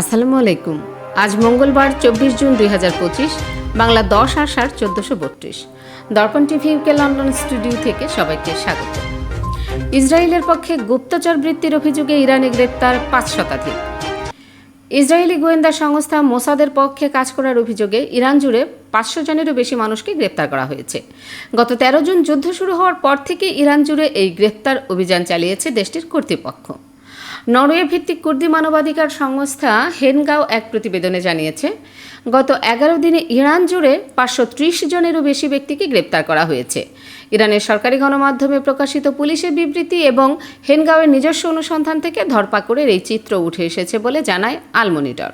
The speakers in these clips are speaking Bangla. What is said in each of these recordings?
আসসালামু আলাইকুম। আজ মঙ্গলবার, চব্বিশ জুন দুই হাজার পঁচিশ, বাংলা দশ আষাঢ় চোদ্দশো বত্রিশ। দর্পণ টিভি ইউকে লন্ডন স্টুডিও থেকে সবাইকে স্বাগত। ইসরায়েলের পক্ষে গুপ্তচর বৃত্তির অভিযোগে ইরানে গ্রেপ্তার পাঁচ শতাধিক। ইসরায়েলি গোয়েন্দা সংস্থা মোসাদের পক্ষে কাজ করার অভিযোগে ইরান জুড়ে পাঁচশো জনেরও বেশি মানুষকে গ্রেপ্তার করা হয়েছে। গত তেরো জুন যুদ্ধ শুরু হওয়ার পর থেকে ইরান জুড়ে এই গ্রেপ্তার অভিযান চালিয়েছে দেশটির কর্তৃপক্ষ। নরওয়ে ভিত্তিক কুর্দি মানবাধিকার সংস্থা হেনগাঁও এক প্রতিবেদনে জানিয়েছে, গত এগারো দিনে ইরান জুড়ে পাঁচশো ত্রিশ জনেরও বেশি ব্যক্তিকে গ্রেপ্তার করা হয়েছে। ইরানের সরকারি গণমাধ্যমে প্রকাশিত পুলিশের বিবৃতি এবং হেনগাঁওয়ের নিজস্ব অনুসন্ধান থেকে ধরপাকড়ের এই চিত্র উঠে এসেছে বলে জানায় আলমনিটর।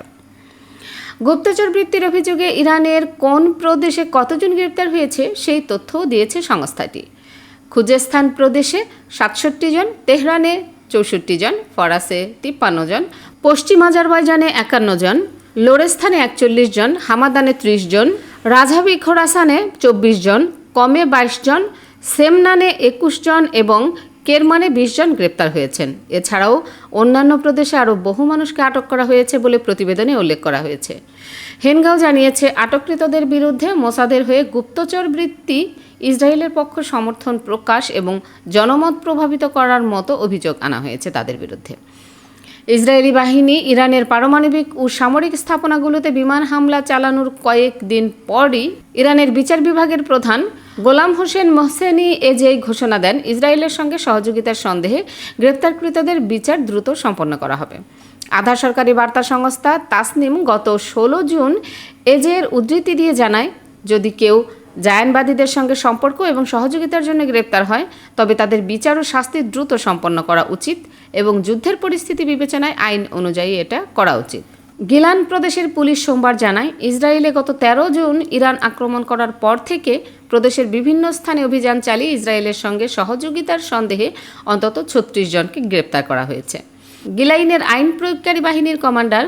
গুপ্তচর বৃত্তির অভিযোগে ইরানের কোন প্রদেশে কতজন গ্রেপ্তার হয়েছে সেই তথ্যও দিয়েছে সংস্থাটি। খুজেস্তান প্রদেশে সাতষট্টি জন, তেহরানে চৌষট্টি জন, ফরাসে তিপ্পান্ন জন, পশ্চিম আজারবাইজানে একান্ন জন, লোরেস্থানে একচল্লিশ জন, হামাদানে ত্রিশ জন রাজাবি খোরাসানে চব্বিশ জন, কমে বাইশ জন, সেমনানে একুশ জন এবং কেরমানে বিশ জন গ্রেপ্তার হয়েছেন। এছাড়াও অন্যান্য প্রদেশে আরও বহু মানুষকে আটক করা হয়েছে বলে প্রতিবেদনে উল্লেখ করা হয়েছে। হেনগাঁও জানিয়েছে, আটককৃতদের বিরুদ্ধে মোসাদের হয়ে গুপ্তচর বৃত্তি ইসরায়েলের পক্ষ সমর্থন প্রকাশ এবং জনমত প্রভাবিত করার মতো অভিযোগ আনা হয়েছে তাদের বিরুদ্ধে। ইসরায়েলি বাহিনী ইরানের পারমাণবিক ও সামরিক স্থাপনাগুলোতে বিমান হামলা চালানোর কয়েকদিন পরই ইরানের বিচার বিভাগের প্রধান গোলাম হোসেন মোহসেনি এজেই ঘোষণা দেন, ইসরায়েলের সঙ্গে সহযোগিতার সন্দেহে গ্রেপ্তারকৃতদের বিচার দ্রুত সম্পন্ন করা হবে। আধা সরকারি বার্তা সংস্থা তাসনিম গত ষোলো জুন এজের উদ্ধৃতি দিয়ে জানায়, যদি কেউ জায়ানবাদীদের সঙ্গে সম্পর্ক এবং সহযোগিতার জন্য গ্রেপ্তার হয়, তবে তাদের বিচার ও শাস্তি দ্রুত সম্পন্ন করা উচিত এবং যুদ্ধের পরিস্থিতি বিবেচনায় আইন অনুযায়ী এটা করা উচিত। গিলান প্রদেশের পুলিশ সোমবার জানায়, ইসরায়েলে গত তেরো জুন ইরান আক্রমণ করার পর থেকে প্রদেশের বিভিন্ন স্থানে অভিযান চালিয়ে ইসরায়েলের সঙ্গে সহযোগিতার সন্দেহে অন্তত ছত্রিশ জনকে গ্রেপ্তার করা হয়েছে। গিলাইনের আইন প্রয়োগকারী বাহিনীর কমান্ডার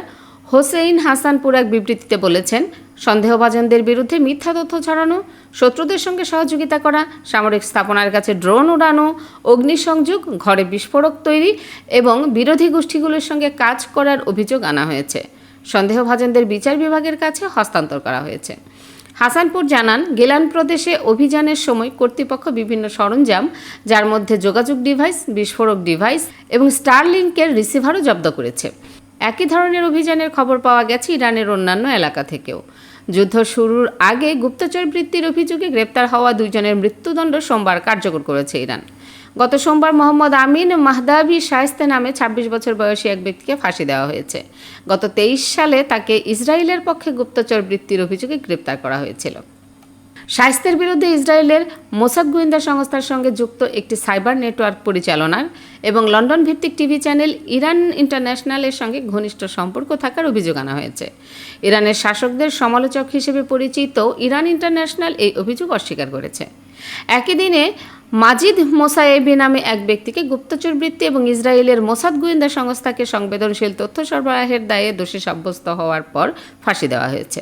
হোসেইন হাসানপুর এক বিবৃতিতে বলেছেন সন্দেহভাজনদের বিরুদ্ধে মিথ্যা তথ্য ছড়ানো, শত্রুদের সঙ্গে সহযোগিতা করা, সামরিক স্থাপনার কাছে ড্রোন উড়ানো, অগ্নিসংযোগ, ঘরে বিস্ফোরক তৈরি এবং বিরোধী গোষ্ঠীগুলোর সঙ্গে কাজ করার অভিযোগ আনা হয়েছে। সন্দেহভাজনদের বিচার বিভাগের কাছে হস্তান্তর করা হয়েছে। হাসানপুর জানান, গেলান প্রদেশে অভিযানের সময় কর্তৃপক্ষ বিভিন্ন সরঞ্জাম, যার মধ্যে যোগাযোগ ডিভাইস, বিস্ফোরক ডিভাইস এবং স্টারলিংকের রিসিভারও জব্দ করেছে। একই ধরনের অভিযানের খবর পাওয়া গেছে ইরানের অন্যান্য এলাকা থেকেও। যুদ্ধ শুরুর আগে গুপ্তচর বৃত্তির অভিযোগে গ্রেপ্তার হওয়া দুইজনের মৃত্যুদণ্ড সোমবার কার্যকর করেছে ইরান। গত সোমবার মোহাম্মদ আমিন মাহদাবি শায়স্তে নামে ২৬ বছর বয়সী এক ব্যক্তিকে ফাঁসি দেওয়া হয়েছে। গত তেইশ সালে তাকে ইসরায়েলের পক্ষে গুপ্তচর বৃত্তির অভিযোগে গ্রেপ্তার করা হয়েছিল। শায়েস্তের বিরুদ্ধে ইসরায়েলের মোসাদ গোয়েন্দা সংস্থার সঙ্গে যুক্ত একটি সাইবার নেটওয়ার্ক পরিচালনার এবং লন্ডন ভিত্তিক টিভি চ্যানেল ইরান ইন্টারন্যাশনালের সঙ্গে ঘনিষ্ঠ সম্পর্ক থাকার অভিযোগ আনা হয়েছে। ইরানের শাসকদের সমালোচক হিসেবে পরিচিত ইরান ইন্টারন্যাশনাল এই অভিযোগ অস্বীকার করেছে। একই দিনে মাজিদ মোসায়েবি নামে এক ব্যক্তিকে গুপ্তচর বৃত্তি এবং ইসরায়েলের মোসাদ গোয়েন্দা সংস্থাকে সংবেদনশীল তথ্য সরবরাহের দায়ে দোষী সাব্যস্ত হওয়ার পর ফাঁসি দেওয়া হয়েছে।